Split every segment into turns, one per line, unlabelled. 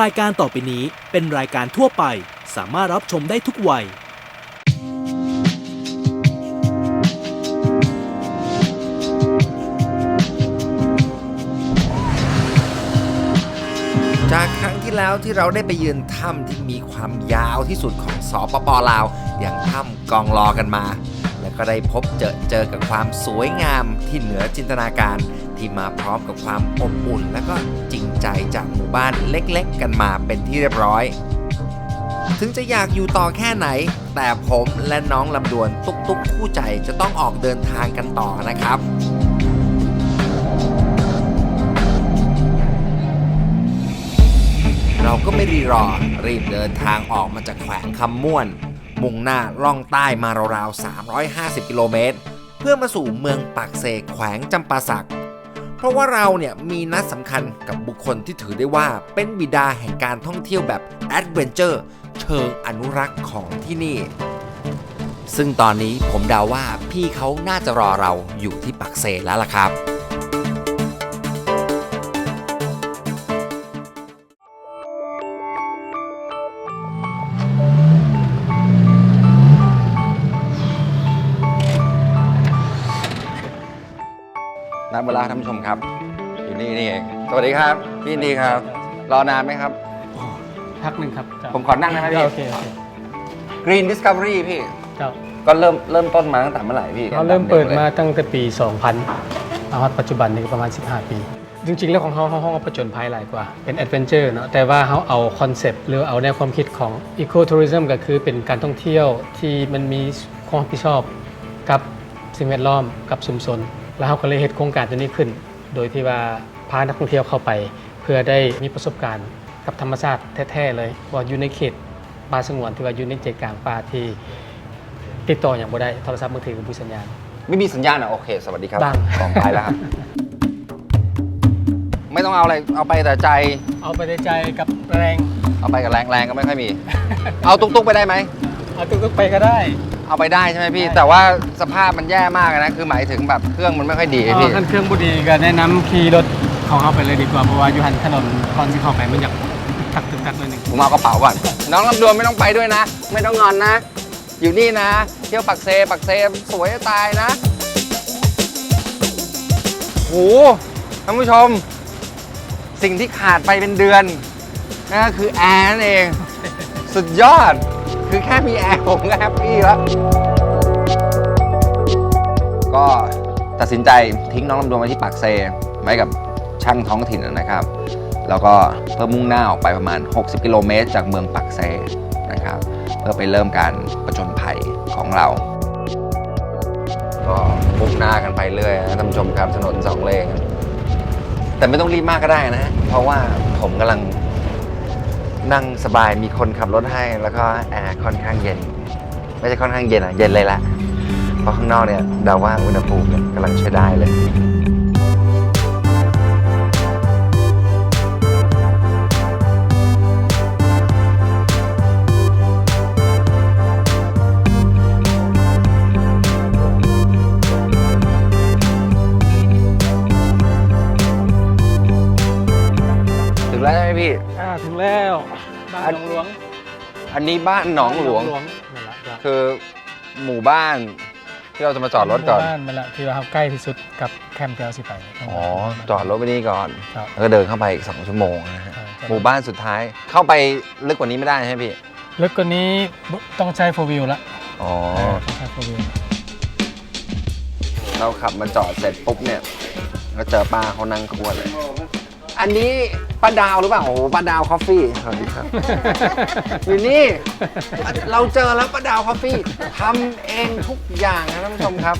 รายการต่อไปนี้เป็นรายการทั่วไป สามารถรับชมได้ทุกวัย
จากครั้งที่แล้วที่เราได้ไปยืนถ้ำที่มีความยาวที่สุดของสปปลาว อย่างถ้ำกองรอกันมา แล้วก็ได้พบเจอเจอกับความสวยงามที่เหนือจินตนาการ ที่มาพร้อมกับความอบอุ่น และก็จริงใจจากหมู่บ้านเล็กๆ กันมาเป็นที่เรียบร้อย ถึงจะอยากอยู่ต่อแค่ไหน แต่ผมและน้องลำดวนตุกตุกๆคู่ใจจะต้องออกเดินทางกันต่อนะครับเราก็ไม่รีรอรีบเดินทางออกมาจากแขวงคำม่วน มุ่งหน้าล่องใต้มาราวๆ 350 กิโลเมตร เพื่อมาสู่เมืองปากเซแขวงจำปาสัก เพราะว่าเราเนี่ยมีนัดสำคัญกับบุคคลที่ถือได้ว่าเป็นบิดาแห่งการท่องเที่ยวแบบแอดเวนเจอร์เชิงอนุรักษ์ของที่นี่ ซึ่งตอนนี้ผมเดาว่าพี่เขาน่าจะรอเราอยู่ที่ปักเซแล้วล่ะครับ นัดเวลาท่านผู้ชมครับ อยู่นี่นี่เองสวัสดีครับพี่อินดีครับ รอนานไหมครับ
พักหนึ่งครับเจ้า
ผมขอนั่งได้ไหมพี่
โอเคโอเค
Green Discovery พี่
เจ้า
ก็เริ่มเริ่มต้นมาตั้งแต่เมื่อไหร่พี่
เขาเริ่มเปิดมาตั้งแต่ปี 2000อาฮอดปัจจุบันนี้ก็ประมาณ 15 ปี จริงๆแล้วของเขาเขาห้องประจนภัยหลายกว่า เป็นแอดเวนเจอร์เนาะแต่ว่าเขาเอาคอนเซปต์หรือเอาแนวความคิดของ Eco Tourism ก็คือเป็นการท่องเที่ยวที่มันมีความรับผิดชอบกับสิ่งแวดล้อมกับชุมชน แล้วเขาก็เลยเฮ็ดโครงการตัวนี้ขึ้น โดยที่ว่าพานักท่องเที่ยวเข้าไป เพื่อได้มีประสบการณ์กับธรรมชาติแท้ๆเลยว่าอยู่ในเขตป่าสงวนที่ว่าอยู่ในใจกลางป่าที่ติดต่ออย่างบ่ได้โทรศัพท์มือถือกับผู้สัญญาณ
ไม่มีสัญญาณอะโอเค สวัสดีครับ
บ้าง
ของไปแล้วครับ ไม่ต้องเอาอะไรเอาไปแต่ใจ
เอาไปในใจกับแรง
เอาไปกับแรงแรงก็ไม่ค่อยมี เอาตุ๊กๆไปได้ไหม
เอาตุ๊กๆไปก็ได้
เอาไปได้ใช่ไหมพี่
ได้
แต่ว่าสภาพมันแย่มากนะคือหมายถึงแบบเครื่องมันไม่ค่อยดี
เอา
พี่
คันเครื่องบุดีก็แนะนำขี่รถของเขาไปเลยดีกว่าเพราะว่าอยู่หันถนนก่อนที่เข้าไปมันอยากตึกตักตึกตักหนิดนึง
ผมเอากระเป๋าก่อน น้องลำดวนไม่ต้องไปด้วยนะ ไม่ต้องงอนนะ อยู่นี่นะ เที่ยวปักเซปักเซสวยจะตายนะโหท่านผู้ชม สิ่งที่ขาดไปเป็นเดือนนั่นก็คือแอร์นั่นเอง สุดยอด คือแค่มีแอร์ผมก็แฮปปี้แล้ว ก็ตัดสินใจทิ้งน้องลำดวนไว้ที่ปากเซไว้กับช่างท้องถิ่นนะครับ แล้วก็เพื่อมุ่งหน้าออกไปประมาณ 60 กิโลเมตร จากเมืองปักเซนะครับ เพื่อไปเริ่มการประจนภัยของเรา ก็มุ่งหน้ากันไปเรื่อยนะท่านผู้ชมครับถนนสองเลนแต่ไม่ต้องรีบมากก็ได้นะ เพราะว่าผมกำลัง นั่งสบายมีคนขับรถให้ แล้วก็แอร์ค่อนข้างเย็น ไม่ใช่ค่อนข้างเย็นอะ เย็นเลยละเพราะข้างนอกเนี่ยเดาว่าอุณหภูมิเนี่ยกำลังใช้ได้เลย แล้วใช่ไหมพี่
อ่าถึงแล้ว บ้าน
อัน
หนองหลวง
อันนี้บ้านหนองหลวง
นั่นแหละครับ
คือหมู่บ้านที่เราจะมาจอดรถก่อน
บ้านมันละที่ว่าเขาใกล้ที่สุดกับแคมป์ที่เราสิไป
อ๋อจอดรถไว้นี่ก่อน
ครับ
แล้วก็เดินเข้าไปอีก2ชั่วโมงนะฮะ
ใช่
หมู่บ้านสุดท้าย เข้าไปลึกกว่านี้ไม่ได้ใช่ไหมพี่
ลึกกว่านี้ต้องใช้โฟวิวละ
อ๋อ
ต้องใช้โฟวิว
เราขับมาจอดเสร็จปุ๊บเนี่ย ก็เจอป้าเขานั่งคั่วเลย อันนี้ป้าดาวหรือเปล่าโอ้โหป้าดาวคอฟฟี่สวัสดีครับ อยู่นี่ เราเจอแล้วป้าดาวคอฟฟี่ทำเองทุกอย่างนะท่านผู้ชมครับ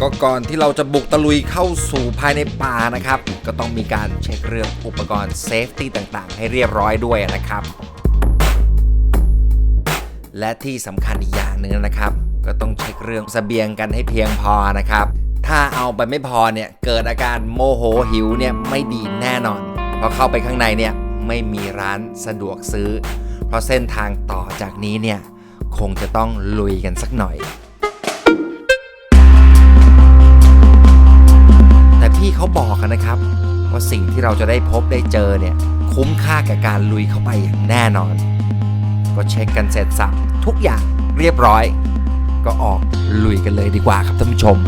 ก็ก่อนที่เราจะบุกตะลุยเข้าสู่ภายในป่านะครับ ก็ต้องมีการเช็คเรื่องอุปกรณ์เซฟตี้ต่างๆ ให้เรียบร้อยด้วยนะครับ และที่สำคัญอีกอย่างหนึ่งนะครับ ก็ต้องเช็คเรื่องเสบียงกันให้เพียงพอนะครับ ถ้าเอาไปไม่พอเนี่ยเกิดอาการโมโหหิวเนี่ยไม่ดีแน่นอนเพราะเข้าไปข้างในเนี่ยไม่มีร้านสะดวกซื้อ เพราะเส้นทางต่อจากนี้เนี่ยคงจะต้องลุยกันสักหน่อย แต่พี่เขาบอกกันนะครับ ว่าสิ่งที่เราจะได้พบได้เจอเนี่ยคุ้มค่ากับการลุยเข้าไปอย่างแน่นอน ก็เช็คกันเสร็จสับทุกอย่างเรียบร้อย ก็ออกลุยกันเลยดีกว่าครับท่านผู้ชม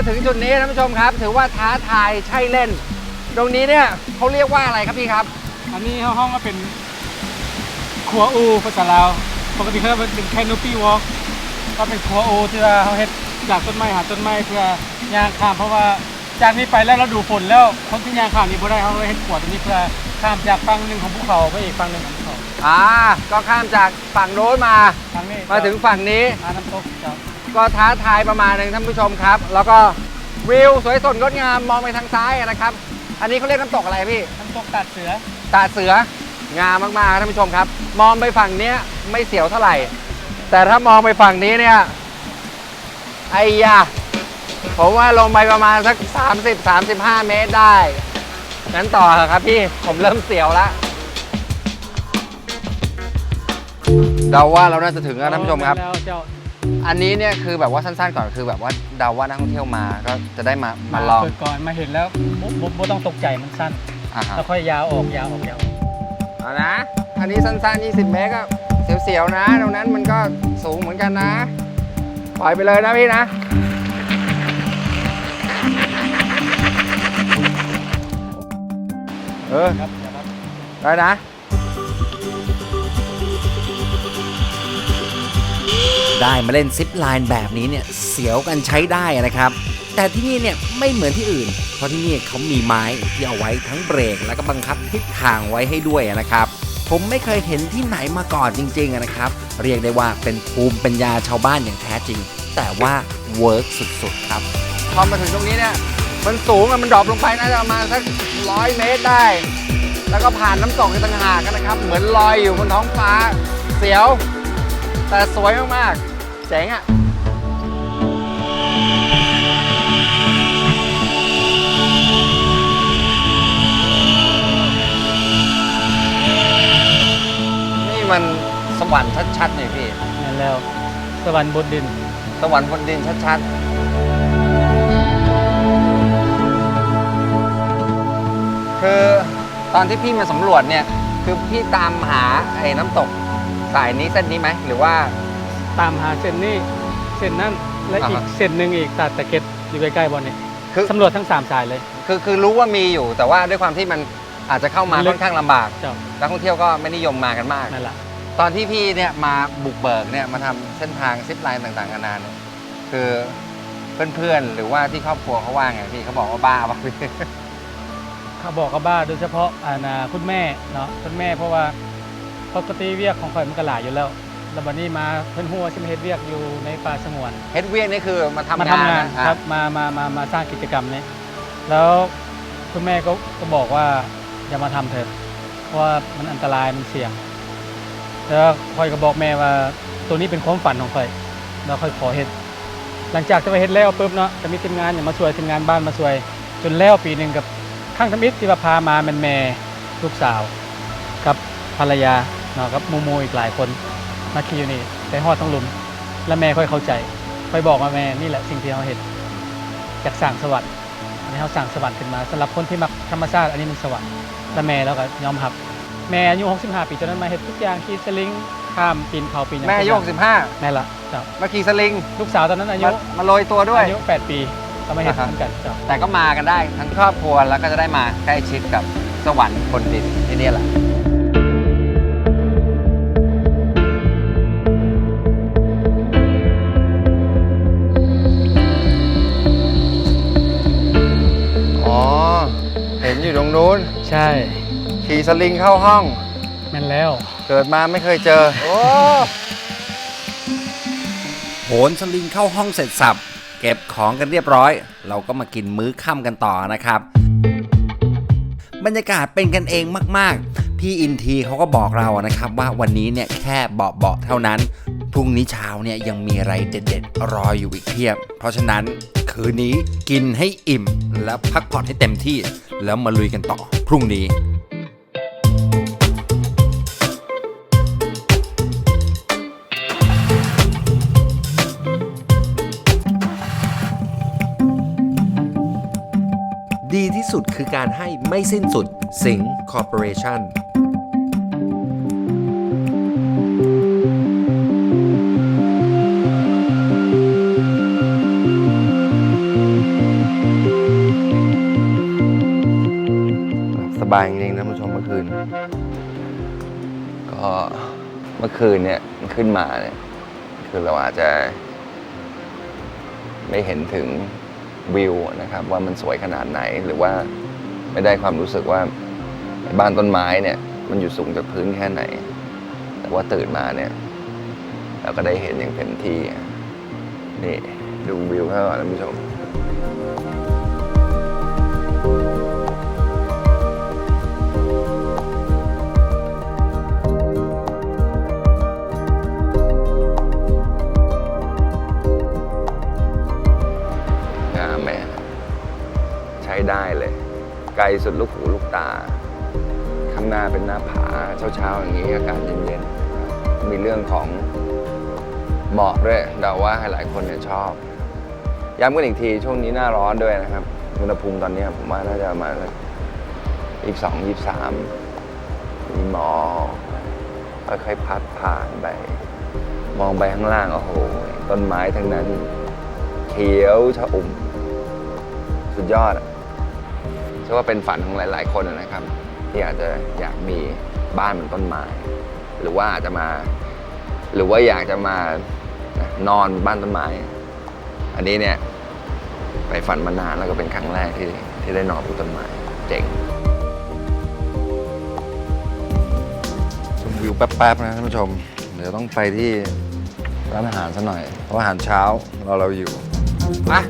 มาถึงจุดนี้ท่านผู้ชมครับ ถือว่าท้าทายใช่เล่น ตรงนี้เนี่ยเขาเรียกว่าอะไรครับพี่ครับ
อันนี้ห้องก็เป็นครัวอูภาษาลาวปกติเขาเป็นแคนูปี้วอล์กก็เป็นครัวอูที่ว่าเขาเฮ็ดจากต้นไม้หาต้นไม้เพื่อย่างข้ามเพราะว่าจากนี้ไปแล้วเราดูฝนแล้วคนที่ย่างข้ามนี้บ่ได้เขาเลยเฮ็ดขวดตรงนี้เพื่อข้ามจากฝั่งหนึ่งของภูเขาไปอีกฝั่งหนึ่งของภูเขา
อ่าก็ข้ามจากฝั่งโน้นมา
ฝั่งนี้
มาถึงฝั่งนี้
อาน้ำตกเจ้า
ก็ท้าทายประมาณหนึงท่านผู้ชมครับ แล้วก็วิวสวยสดงดงามมองไปทางซ้ายนะครับ อันนี้เขาเรียกน้ำตกอะไรพี่
น้ำตกตัดเสือ
ตาเสืองามมากๆครับท่านผู้ชมครับ มองไปฝั่งเนี้ยไม่เสียวเท่าไหร่ แต่ถ้ามองไปฝั่งนี้เนี่ยไอ้ยาผมว่าลงไปประมาณสัก 30-35 เมตรได้งั้นต่อเถอะครับพี่ผมเริ่มเสียวแล้วเดาว่าเราน่าจะถึงแล้วท่านผู้ชมครับ
แล้วเจ้า
อันนี้เนี่ยคือแบบว่าสั้นๆก่อนคือแบบว่าเดาว่านักท่องเที่ยวมาก็จะได้มามาลอง
เปิดก่อนมาเห็นแล้วบ่บ่บ่ต้องตกใจมันสั้น
อ่าฮะ
แล้วค่อยยาวออกยาวออกยาวออก
เอานะ อันนี้สั้นๆ 20 เมตรก็เสียวๆนะ ตรงนั้นมันก็สูงเหมือนกันนะ ปล่อยไปเลยนะพี่นะ เออ
ครับเดี๋ยวครับ
ได้นะ
ได้มาเล่นซิปไลน์แบบนี้เนี่ยเสียวกันใช้ได้นะครับ แต่ที่นี่เนี่ยไม่เหมือนที่อื่น เพราะที่นี่เขามีไม้ที่เอาไว้ทั้งเบรก แล้วก็บังคับทิศทางไว้ให้ด้วยนะครับ ผมไม่เคยเห็นที่ไหนมาก่อนจริงๆนะครับ เรียกได้ว่าเป็นภูมิปัญญาชาวบ้านอย่างแท้จริง แต่ว่าเวิร์กสุดๆครับ
พอมาถึงตรงนี้เนี่ยมันสูงอะมันดรอปลงไปน่าจะประมาณสักร้อยเมตรได้ แล้วก็ผ่านน้ำตกในต่างหากนะครับ เหมือนลอยอยู่บนท้องฟ้าเสียว แต่สวยมากๆเจ๋งอะนี่มันสวรรค์ชัดๆเลยพี่
นั่นแล้วสวรรค์บนดิน
สวรรค์บนดินชัดๆ คือตอนที่พี่มาสำรวจเนี่ย คือพี่ตามหาไอ้น้ำตก สายนี้เส้นนี้ไหมหรือว่า
ตามหาเส้นนี้เส้นนั้นและอีก
อ่าฮะ
เส้นหนึ่งอีกตัดตะเก็ดอยู่ใกล้ๆบอลนี่
คือ
สำรวจทั้งสามสายเลย
คือคือรู้ว่ามีอยู่ แต่ว่าด้วยความที่มันอาจจะเข้ามา
มันลึก
ค่อนข้างลำบาก
เจ้า
นักท่องเที่ยวก็ไม่นิยมมากันมาก
นั่นแหละ
ตอนที่พี่เนี่ยมาบุกเบิกเนี่ยมาทำเส้นทางซิปไลน์ต่างๆนานาเนี่ยคือเพื่อนๆหรือว่าที่ครอบครัวเขาว่าไงพี่เขาบอกว่าบ้าป่ะพี่
เขาบอกกับบ้าโดยเฉพาะอานาคุณแม่เนาะคุณแม่เพราะว่า ปกติเวียกของข่อยมันก็หลายอยู่แล้ว แล้ววันนี้มาเพิ่นหัวชิมเฮ็ดเวียกอยู่ในป่าสงวน
เฮดเวียกนี่คือมาทำ
มาทำงาน
อะ
ครับ มามามามาสร้างกิจกรรมนี้ แล้วคุณแม่ก็ก็บอกว่าอย่ามาทำเถอะเพราะว่ามันอันตรายมันเสี่ยง แล้วคอยก็บอกแม่ว่าตัวนี้เป็นความฝันของคอยแล้วค่อยขอเฮ็ดหลังจากที่ไปเฮ็ดแล้วปุ๊บเนาะจะมีทีมงานอย่างมาช่วยทีมงานบ้านมาช่วย จนแล้วปีหนึ่งกับข้างทมิตรที่ว่าพามาแม่นแม่ลูกสาว กับภรรยาเนาะกับหมูมูอีกหลายคนมาขี่อยู่นี่แต่ฮอดต้องหลุม แล้วแม่ค่อยเข้าใจ ค่อยบอกว่าแม่นี่แหละสิ่งที่เราเห็นจากสั่งสวรรค์อันนี้เขาสั่งสวรรค์ขึ้นมาสำหรับคนที่มักธรรมชาติอันนี้มันสวรรค์และแม่แล้วก็ยอมรับ แม่อายุ65 ปีจนนั้นมาเห็นทุกอย่างขี่สลิงข้ามปีนเขาปีนหยัง
แม่อายุ
ทุกอย่าง
65
แม่ละเจ้า
มาขี่สลิง
ลูกสาวตอนนั้นอายุ
มามาโรยตัวด้วย
อายุ8ปีก็มาเห็น
อ่าฮะ
เหมือนกันเจ้า
แต่ก็มากันได้ทั้งครอบครัวแล้วก็จะได้มาใกล้ชิดกับสวรรค์บนดินที่นี่แหละ
ช่
ขี่สลิงเข้าห้อง
แม่นแล้ว
เกิดมาไม่เคยเจอ โอ้
โหนสลิงเข้าห้องเสร็จสับ เก็บของกันเรียบร้อย เราก็มากินมื้อค่ำกันต่อนะครับ บรรยากาศเป็นกันเองมาก ๆ พี่อินทีเขาก็บอกเรานะครับว่าวันนี้เนี่ยแค่เบาๆเท่านั้นพรุ่งนี้เช้าเนี่ยยังมีอะไรเด็ดๆรออยู่อีกเพียบ เพราะฉะนั้น คืนนี้กินให้อิ่ม และพักผ่อนให้เต็มที่ แล้วมาลุยกันต่อ พรุ่งนี้
ดีที่
สุดคือการให้ไม่สิ้นสุดสิงคอร์ปอเรชั่น
บายจริงๆท่านผู้ชมเมื่อคืน ก็เมื่อคืนเนี่ยขึ้นมาเนี่ย คือเราอาจจะ ไม่เห็นถึงวิวนะครับ ว่ามันสวยขนาดไหนหรือว่าไม่ได้ความรู้สึกว่าบ้านต้นไม้เนี่ย มันอยู่สูงจากพื้นแค่ไหน แต่ว่าตื่นมาเนี่ย เราก็ได้เห็นอย่างเต็มที่นี่ดูวิวให้ก่อนท่านผู้ชม ไกลสุดลูกหูลูกตา ข้างหน้าเป็นหน้าผาเช้าๆอย่างนี้อากาศเย็นๆ มีเรื่องของหมอกด้วยเดาว่าให้หลายคนเนี่ยชอบ ย้ำกันอีกทีช่วงนี้หน้าร้อนด้วยนะครับอุณหภูมิตอนนี้ผมว่าน่าจะมาณยี่สิบสองยี่สามมีหมอกค่อยๆพัดผ่านไป มองไปข้างล่าง โอ้โห ต้นไม้ทั้งนั้น เขียวชะอุ่ม สุดยอดอะ ชื่อว่าเป็นฝันของหลาย ๆ คนนะครับ ที่อาจจะอยากมีบ้านบนต้นไม้หรือว่าอาจจะมา หรือว่าอยากจะมานอนบ้านต้นไม้ อันนี้เนี่ยไปฝันมานานแล้วก็เป็นครั้งแรกที่ที่ได้นอนบนต้นไม้เจ๋งชมวิวแป๊บๆนะท่านผู้ชม เดี๋ยวต้องไปที่ร้านอาหารซะหน่อย เพราะอาหารเช้ารอเราอยู่มา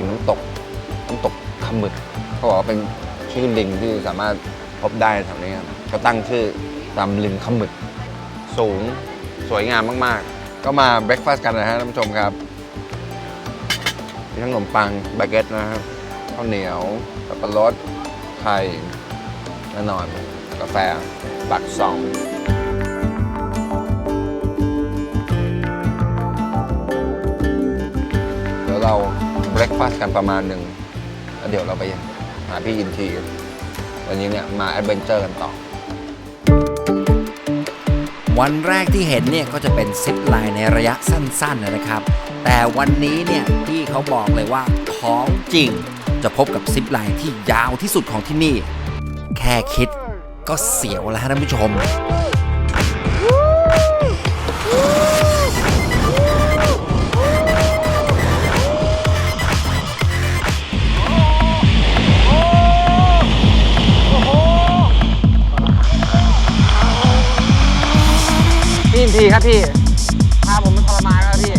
ๆฟังเสียงน้ำตกน้ำตกขมึกเขาบอกว่าเป็นชื่อลิงที่สามารถพบได้แถวนี้ครับเขาตั้งชื่อตามลิงขมึก สูงสวยงามมากๆ ก็มาเบรคฟาสต์กันนะฮะท่านผู้ชมครับมีทั้งขนมปังบาเกตนะครับข้าวเหนียวสับปะรดไข่แน่นอนกาแฟบักซองเดี๋ยวเรา รคฟาสต์กันประมาณหนึ่งแล้วเดี๋ยวเราไปหาพี่อินทีกันวันนี้เนี่ยมาแอดเวนเจอร์กันต่อ
วันแรกที่เห็นเนี่ยก็จะเป็นซิปไลน์ในระยะสั้นๆนะครับ แต่วันนี้เนี่ยพี่เขาบอกเลยว่าของจริงจะพบกับซิปไลน์ที่ยาวที่สุดของที่นี่ แค่คิดก็เสียวแล้วท่านผู้ชม
ทีครับพี่พาผมมันทรมานแล้วพี่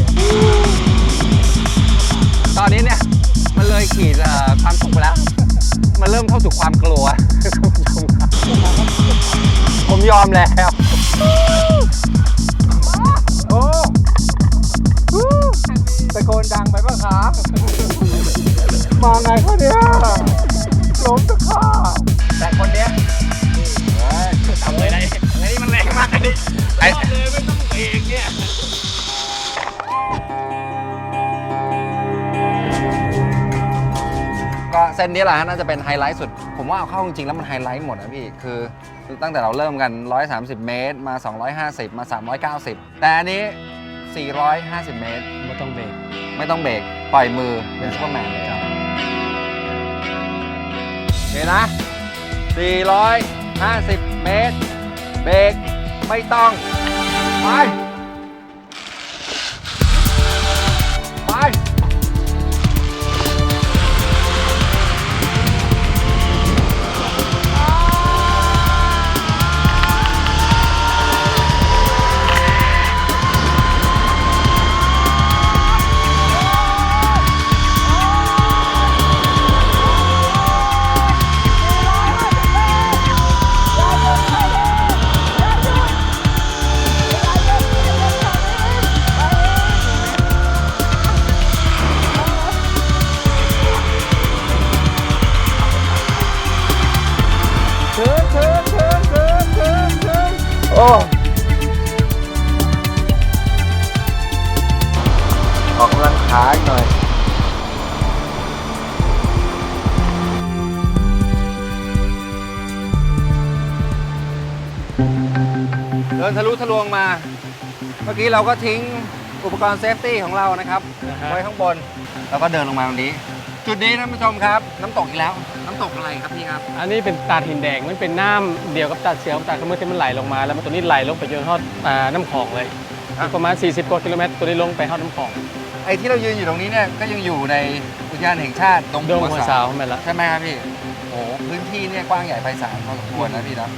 ตอนนี้เนี่ย มันเลยขีดเอ่อความสุขไปแล้ว มันเริ่มเข้าสู่ความกลัวท่านผู้ชมครับผมยอมแล้วโอ้ตะโกนดังไปป่ะคะมาไงเขาเนี่ยล้มตะข้าแต่คนเนี้ยทำเลยได้ไอ้นี่มันแรงมากไอ้นี่ไอ้เลย ไม่ต้องเองเนี่ยก็เส้นนี้แหละฮะน่าจะเป็นไฮไลท์สุด ผมว่าเอาเข้าจริงๆแล้วมันไฮไลท์หมดนะพี่ คือตั้งแต่เราเริ่มกัน 130 เมตร มา 250 มา 390 แต่อันนี้ 450 เมตร
ไม่ต้องเบรก
ไม่ต้องเบรกปล่อยมือเป็นซูเปอร์แมนเลย
ครับ
เห็นนะ 450 เมตร เบรก ไม่ต้อง ไป
มื่อกี้เราก็ทิ้งอุปกรณ์เซฟตี้ของเรานะครับ
นะฮะ
ไว้ข้างบนแล้วก็เดินลงมาตรงนี้ จุดนี้ท่านผู้ชมครับ น้ำตกอีกแล้ว น้ำตกอะไรครับพี่ครับ
อันนี้เป็นตาดหินแดง มันเป็นน้ำเดียวกับตาดเสียวกับตาดขมือที่มันไหลลงมา แล้วมันตัวนี้ไหลลงไปจนทอดอ่าน้ำคลองเลย
ครับ
ประมาณ 40กว่ากิโลเมตรตัวนี้ลงไปทอดน้ำคลอง
ไอ้ที่เรายืนอยู่ตรงนี้เนี่ยก็ยังอยู่ในอุทยานแห่งชาติดง
โดง
หั
หั
ว
ว
สา
สาววไม่ละ
ใช่ไหมครับพี่โอ้โหพื้นที่เนี่ยกว้างใหญ่ไพศาลพอสมควรนะพี่นะ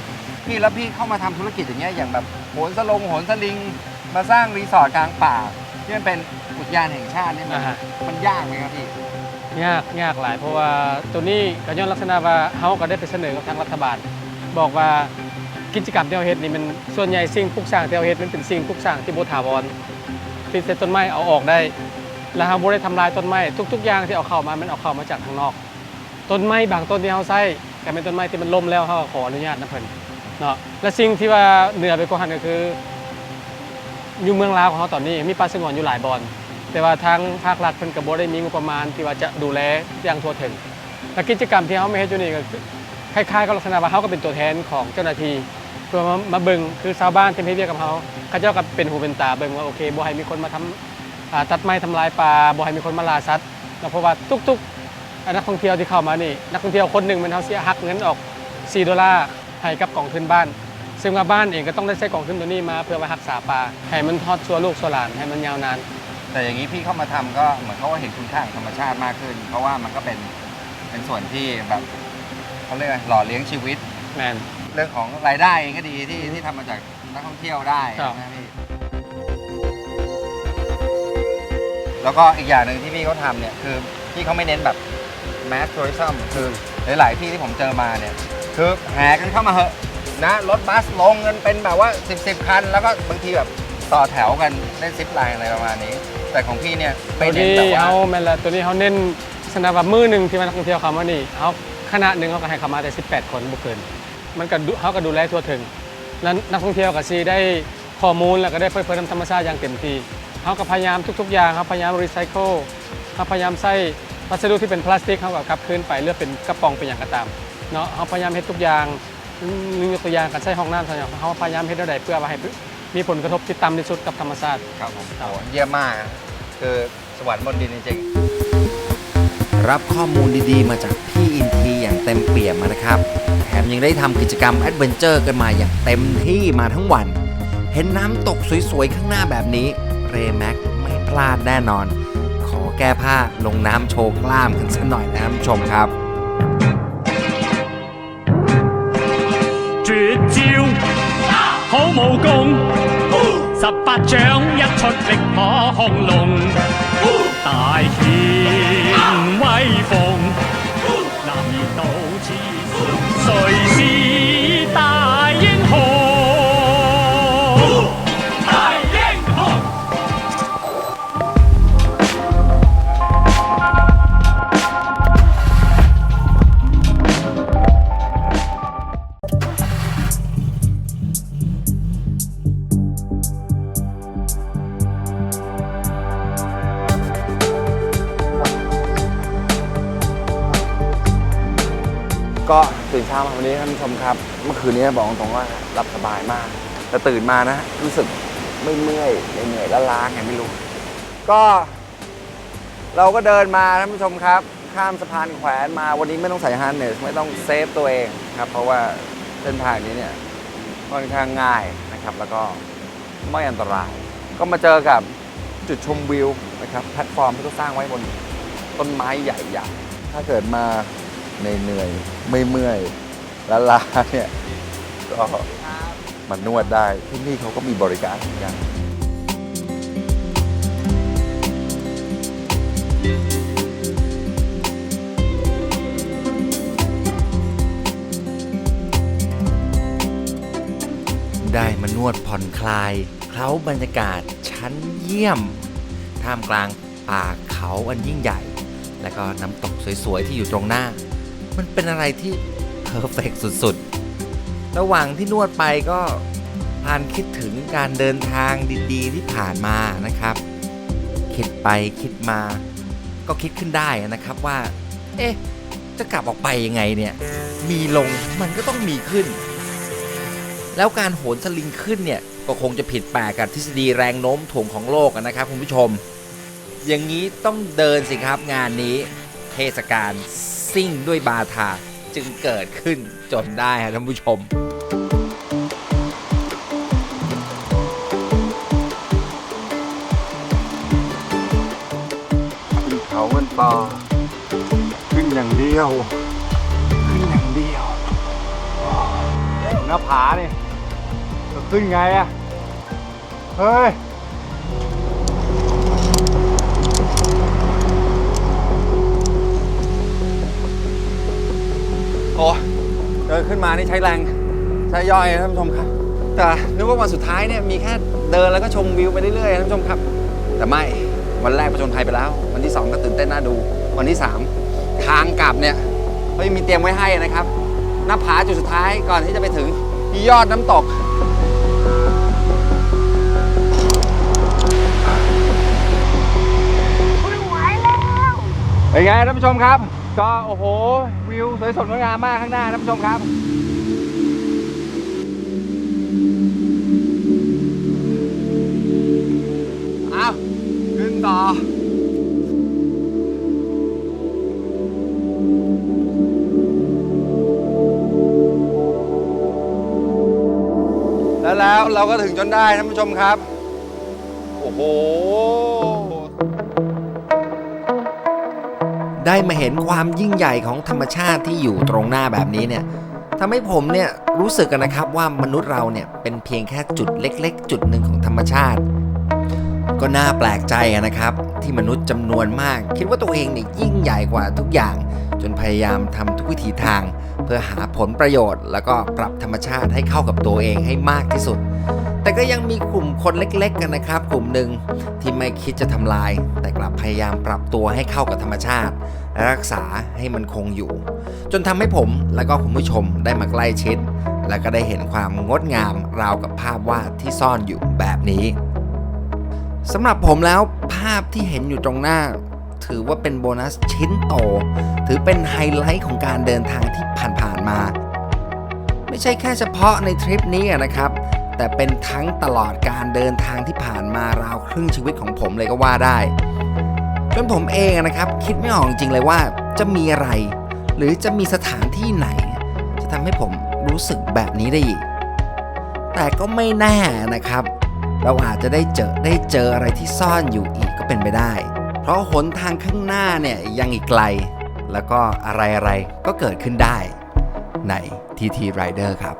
พี่แล้วพี่เข้ามาทำธุรกิจอย่างเงี้ยอย่างแบบโหนสลงโหนสลิง มาสร้างรีสอร์ทกลางป่าที่มันเป็นอุทยานแห่งชาติเนี่ยมัน
อ่าฮะ
มันยากไหมครับพี่
ยากยากหลายเพราะว่าตัวนี้ก็ย้อนลักษณะว่าเขาก็ได้ไปเสนอกับทางรัฐบาล บอกว่ากิจกรรมที่เราเฮ็ดนี่มันส่วนใหญ่สิ่งปลูกสร้างที่เราเฮ็ดมันเป็นสิ่งปลูกสร้างที่บ่ถาวรที่เสร็จต้นไม้เอาออกได้ แล้วเราบ่ได้ทำลายต้นไม้ทุก ๆ อย่างที่เอาเข้ามามันเอาเข้ามาจากข้างนอก ต้นไม้บางต้นที่เราใช้ก็เป็นต้นไม้ที่มันล้มแล้วเขาก็ขออนุญาตนะเพิ่นเนาะและสิ่งที่ว่าเหนือไปกว่านั้นก็คือ อยู่เมืองลาวของเขาตอนนี้มีป่าสงวนอยู่หลายบอนแต่ว่าทางภาครัฐเพิ่นก็บ่ได้มีงบประมาณที่ว่าจะดูแลอย่างทั่วถึงและกิจกรรมที่เขาไม่เฮ็ดอยู่นี่ก็คือคล้ายๆกับลักษณะว่าเขาก็เป็นตัวแทนของเจ้าหน้าที่เพื่อมามาเบิ่งคือชาวบ้านที่เฮ็ดเวียกกับเขาเขาเจ้าก็เป็นหูเป็นตาเบิ่งว่าโอเคบ่ให้มีคนมาทำอ่าตัดไม้ทำลายป่าบ่ให้มีคนมาล่าสัตว์เพราะว่าทุกๆนักท่องเที่ยวที่เข้ามานี่ นักท่องเที่ยวคนหนึ่งมันเขาเสียหักเงินออก4ดอลลาร์ให้กับกองทุนบ้าน ซึ่งว่าบ้านเองก็ต้องได้ใช้กองทุนตัวนี้มาเพื่อมารักษาป่าให้มันทอดชั่วลูกชั่วหลานให้มันยาวนาน
แต่อย่างนี้พี่เข้ามาทำก็เหมือนเขาก็เห็นคุณค่าของธรรมชาติมากขึ้น เพราะว่ามันก็เป็นเป็นส่วนที่แบบเขาเรียกอะไรหล่อเลี้ยงชีวิต
แมน
เรื่องของรายได้เองก็ดีที่ที่ทำมาจากนักท่องเที่ยวได้
ครับ
นะพี่ แล้วก็อีกอย่างหนึ่งที่พี่เขาทำเนี่ยคือพี่เขาไม่เน้นแบบ mass tourism คือหลายๆที่ที่ผมเจอมาเนี่ยคือแห่กันเข้ามาเหอะ นะ รถบัสลงกันเป็นแบบว่า 10 10 คัน แล้วก็บางทีแบบต่อแถวกันเล่นซิปไลน์อะไรประมาณนี้ แต่ของพี่เนี่ย
ตั
ไม่
ว
เน้น
นี้
แบบว่า
เขาแมนละตัวนี้เขาเน้นสนามแบบมือหนึ่งที่มานักท่องเที่ยวเขามานี่เขาคณะหนึ่งเขาก็ให้เขามาแต่ 18 คนบุเกิน มันก็ดูเขาก็ดูแลทั่วถึง แล้วนักท่องเที่ยวก็ซีได้ข้อมูลแล้วก็ได้เผยเผยธรรมชาติอย่างเต็มที่เขาก็พยายามทุก ๆ อย่างเขาพยายามรีไซเคิลเขาพยายามใส่วัสดุที่เป็นพลาสติกเขาก็กลับคืนไปเลือกเป็นกระป๋องเป็นอย่างก็ตามเนาะเขาพยายามเฮ็ดทุกอย่าง นึกยกตัวอย่างการใช้ห้องน้ำอะไรอย่างเขาพยายามเฮ็ดได้เพื่อว่าให้มีผลกระทบที่ต่ำที่สุดกับธรรมชาติ
ครับผมโอ้เยี่ยมมากอะคือสวรรค์บนดินจริงๆ
รับข้อมูลดีๆ มาจากพี่อินทีอย่างเต็มเปี่ยมนะครับ แถมยังได้ทำกิจกรรมแอดเวนเจอร์กันมาอย่างเต็มที่มาทั้งวัน เห็นน้ำตกสวยๆ ข้างหน้าแบบนี้ เรแม็กไม่พลาดแน่นอน ขอแก้ผ้าลงน้ำโชว์กล้ามกันสักหน่อยนะท่านผู้ชมครับ
武功，十八掌一出力可降龙，大显威風，
นี้บอกตรงว่าหลับสบายมาก แต่ตื่นมานะ รู้สึกไม่เมื่อยเหนื่อยๆล้าๆไงไม่รู้ ก็ เราก็เดินมาท่านผู้ชมครับ ข้ามสะพานแขวนมาวันนี้ไม่ต้องใส่ฮาร์เนสไม่ต้องเซฟตัวเองครับ เพราะว่าเส้นทางนี้เนี่ยค่อนข้างง่ายนะครับ แล้วก็ไม่อันตราย ก็มาเจอกับจุดชมวิวนะครับแพลตฟอร์มที่เขาสร้างไว้บนต้นไม้ใหญ่ๆถ้าเกิดมาเหนื่อยไม่เมื่อยล้าๆเนี่ย ก็มานวดได้ที่นี่เขาก็มีบริการเหมือนกัน
ได้มานวดผ่อนคลายเคล้าบรรยากาศชั้นเยี่ยม ท่ามกลางป่าเขาอันยิ่งใหญ่ และก็น้ำตกสวยๆ ที่อยู่ตรงหน้า มันเป็นอะไรที่เพอร์เฟกสุดๆ ระหว่างที่นวดไปก็พานคิดถึงการเดินทางดีๆ ที่ผ่านมานะครับ คิดไปคิดมาก็คิดขึ้นได้นะครับว่า เอ๊ะ จะกลับออกไปยังไงเนี่ย มีลงมันก็ต้องมีขึ้น แล้วการโหนสลิงขึ้นเนี่ย ก็คงจะผิดแปลกกับทฤษฎีแรงโน้มถ่วงของโลกนะครับคุณผู้ชม อย่างนี้ต้องเดินสิครับงานนี้ เทศกาลซิ่งด้วยบาทาจึงเกิดขึ้นจนได้ครับท่านผู้ชมา
กันต่อขึ้นอย่างเดียว ขึ้นอย่างเดียวหน้าผาเนี่ยจะขึ้นไงอะเฮ้ย
โอ้เดินขึ้นมานี่ใช้แรงใช้ย่อยนะท่านผู้ชมครับ แต่นึกว่าวันสุดท้ายเนี่ยมีแค่เดินแล้วก็ชมวิวไปเรื่อยๆนะท่านผู้ชมครับ แต่ไม่ วันแรกประชนภัยไปแล้ว วันที่ 2 ก็ตื่นเต้นน่าดู วันที่ 3 ทางกลับเนี่ยเขายังมีเตรียมไว้ให้นะครับหน้าผาจุดสุดท้ายก่อนที่จะไปถึงยอดน้ำตกเป็นไงท่านผู้ชมครับ ก็โอ้โห วิวสวยสดงดงามมากข้างหน้าท่านผู้ชมครับเอา ขึ้นต่อ แล้วแล้วเราก็ถึงจนได้ท่านผู้ชมครับ โอ้โห
ได้มาเห็นความยิ่งใหญ่ของธรรมชาติที่อยู่ตรงหน้าแบบนี้เนี่ยทำให้ผมเนี่ยรู้สึกกันนะครับว่ามนุษย์เราเนี่ยเป็นเพียงแค่จุดเล็ก ๆ จุดหนึ่งของธรรมชาติ ก็น่าแปลกใจนะครับ ที่มนุษย์จำนวนมาก คิดว่าตัวเองเนี่ยยิ่งใหญ่กว่าทุกอย่าง จนพยายามทำทุกวิถีทาง เพื่อหาผลประโยชน์ แล้วก็ปรับธรรมชาติให้เข้ากับตัวเองให้มากที่สุด แต่ก็ยังมีกลุ่มคนเล็ก ๆ กันนะครับ กลุ่มหนึ่งที่ไม่คิดจะทำลาย แต่กลับพยายามปรับตัวให้เข้ากับธรรมชาติและรักษาให้มันคงอยู่ จนทำให้ผมและก็คุณผู้ชมได้มาใกล้ชิด และก็ได้เห็นความงดงามราวกับภาพวาดที่ซ่อนอยู่แบบนี้ สำหรับผมแล้วภาพที่เห็นอยู่ตรงหน้า ถือว่าเป็นโบนัสชิ้นโต ถือเป็นไฮไลท์ของการเดินทางที่ผ่านๆมา ไม่ใช่แค่เฉพาะในทริปนี้นะครับ แต่เป็นทั้งตลอดการเดินทางที่ผ่านมาราวครึ่งชีวิตของผมเลยก็ว่าได้จนผมเองนะครับคิดไม่ออกจริงๆเลยว่าจะมีอะไร หรือจะมีสถานที่ไหน จะทำให้ผมรู้สึกแบบนี้ได้อีก แต่ก็ไม่แน่นะครับ เราอาจจะได้เจอได้เจออะไรที่ซ่อนอยู่อีกก็เป็นไปได้ เพราะหนทางข้างหน้าเนี่ยยังอีกไกล แล้วก็อะไรๆก็เกิดขึ้นได้ใน TT Rider ครับ